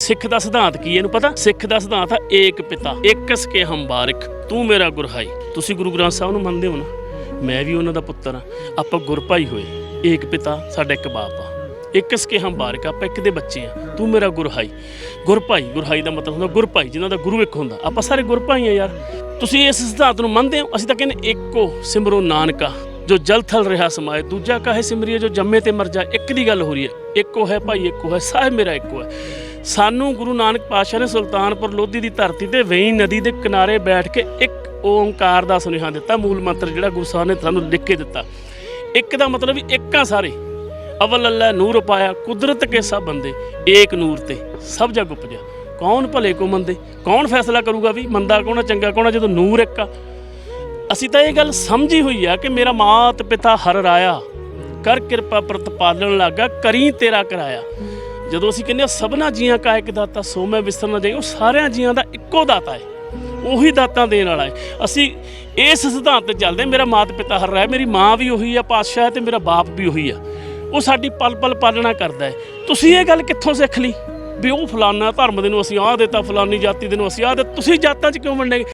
ਸਿੱਖ ਦਾ ਸਿਧਾਂਤ ਕੀ ਹੈ ਇਹਨੂੰ ਪਤਾ? ਸਿੱਖ ਦਾ ਸਿਧਾਂਤ ਹੈ ਏਕ ਪਿਤਾ, ਏਕਸ ਕੇ ਹਮ ਬਾਰਿਕ ਤੂੰ ਮੇਰਾ ਗੁਰਹਾਈ ਤੁਸੀਂ ਗੁਰੂ ਗ੍ਰੰਥ ਸਾਹਿਬ ਨੂੰ ਮੰਨਦੇ ਹੋ ਨਾ? ਮੈਂ ਵੀ ਉਹਨਾਂ ਦਾ ਪੁੱਤਰ ਆ ਆਪਾਂ ਗੁਰਭਾਈ ਹੋਏ, ਏਕ ਪਿਤਾ, ਸਾਡਾ ਇੱਕ ਬਾਪ ਆ। ਇਕਸ ਕੇ ਹਮ ਬਾਰਿਕ ਆਪਾਂ ਇੱਕ ਦੇ ਬੱਚੇ ਆ ਤੂੰ ਮੇਰਾ ਗੁਰਹਾਈ ਗੁਰਭਾਈ ਗੁਰਹਾਈ ਦਾ ਮਤਲਬ ਹੁੰਦਾ ਗੁਰਭਾਈ ਜਿਨ੍ਹਾਂ ਦਾ ਗੁਰੂ ਇੱਕ ਹੁੰਦਾ। ਆਪਾਂ ਸਾਰੇ ਗੁਰਭਾਈ ਆ ਯਾਰ। ਤੁਸੀਂ ਇਸ ਸਿਧਾਂਤ ਨੂੰ ਮੰਨਦੇ ਹੋ? ਅਸੀਂ ਤਾਂ ਕਹਿੰਦੇ ਇੱਕੋ ਸਿਮਰੋ ਨਾਨਕਾ, ਜੋ ਜਲ ਥਲ ਰਿਹਾ ਸਮਾਏ। ਦੂਜਾ ਕਾਹੇ ਸਿਮਰੀਏ, ਜੋ ਜੰਮੇ ਤੇ ਮਰ ਜਾ ਇੱਕ ਦੀ ਗੱਲ ਹੋ ਰਹੀ ਹੈ। ਇੱਕੋ ਹੈ ਭਾਈ, ਇੱਕੋ ਹੈ ਸਾਹਿਬ ਮੇਰਾ ਇੱਕੋ ਹੈ। ਸਾਨੂੰ ਗੁਰੂ ਨਾਨਕ ਪਾਤਸ਼ਾਹ ਨੇ ਸੁਲਤਾਨਪੁਰ ਲੋਧੀ ਦੀ ਧਰਤੀ ਤੇ ਵੇਈ ਨਦੀ ਦੇ ਕਿਨਾਰੇ ਬੈਠ ਕੇ ਇੱਕ ਓੰਕਾਰ ਦਾ ਸੁਨੇਹਾ ਦਿੱਤਾ, ਮੂਲ ਮੰਤਰ ਜਿਹੜਾ ਗੁਰੂ ਸਾਹਿਬ ਨੇ ਸਾਨੂੰ ਲਿਖ ਕੇ ਦਿੱਤਾ। ਇੱਕ ਦਾ ਮਤਲਬ ਵੀ ਇੱਕ ਆ ਸਾਰੇ। ਅਵਲ ਅੱਲਾ ਨੂਰ ਪਾਇਆ, ਕੁਦਰਤ ਕੇ ਸਭ ਬੰਦੇ, ਏਕ ਨੂਰ ਤੇ, ਸਭ ਜਗ ਉਪਜਿਆ। ਕੌਣ ਭਲੇ ਕੋ ਮੰਦੇ, ਕੌਣ ਫੈਸਲਾ ਕਰੂਗਾ ਵੀ ਮੰਦਾ ਕੌਣ ਆ, ਚੰਗਾ ਕੌਣ ਆ, ਜਦੋਂ ਨੂਰ ਇੱਕ ਆ। ਅਸੀਂ ਤਾਂ ਇਹ ਗੱਲ ਸਮਝੀ ਹੋਈ ਆ ਕਿ ਮੇਰਾ ਮਾਤ ਪਿਤਾ ਹਰ ਰਾਇਆ, ਕਰ ਕਿਰਪਾ ਪ੍ਰਤਪਾਲਣ ਲੱਗਾ, ਕਰੀ ਤੇਰਾ ਕਰਾਇਆ। ਜਦੋਂ ਅਸੀਂ ਕਹਿੰਦੇ ਹਾਂ ਸਭਨਾ ਜੀਆਂ ਕਾ ਇੱਕ ਦਾਤਾ, ਸੋ ਮੈਂ ਵਿਸਰ ਨਾ ਜਾਈ, ਉਹ ਸਾਰਿਆਂ ਜੀਆਂ ਦਾ ਇੱਕੋ ਦਾਤਾ ਹੈ। ਉਹੀ ਦਾਤਾਂ ਦੇਣ ਵਾਲਾ ਹੈ। ਅਸੀਂ ਇਸ ਸਿਧਾਂਤ ਤੇ ਚੱਲਦੇ ਮੇਰਾ ਮਾਤ ਪਿਤਾ ਹਰ ਰਾਇਆ ਮੇਰੀ ਮਾਂ ਵੀ ਉਹੀ ਆ ਪਾਤਸ਼ਾਹ ਹੈ ਤੇ ਮੇਰਾ ਬਾਪ ਵੀ ਉਹੀ ਆ ਉਹ ਸਾਡੀ ਪਲ ਪਲ ਪਾਲਣਾ ਕਰਦਾ ਹੈ। ਤੁਸੀਂ ਇਹ ਗੱਲ ਕਿੱਥੋਂ ਸਿੱਖ ਲਈ? ਵੀ ਉਹ ਫਲਾਨਾ ਧਰਮ ਦੇ ਨੂੰ ਅਸੀਂ ਆਹ ਦਿੱਤਾ, ਫਲਾਨੀ ਜਾਤੀ ਦੇ ਨੂੰ ਅਸੀਂ ਆਹ ਦਿੱਤਾ, ਤੁਸੀਂ ਜਾਤਾਂ 'ਚ ਕਿਉਂ ਵੰਡੇ?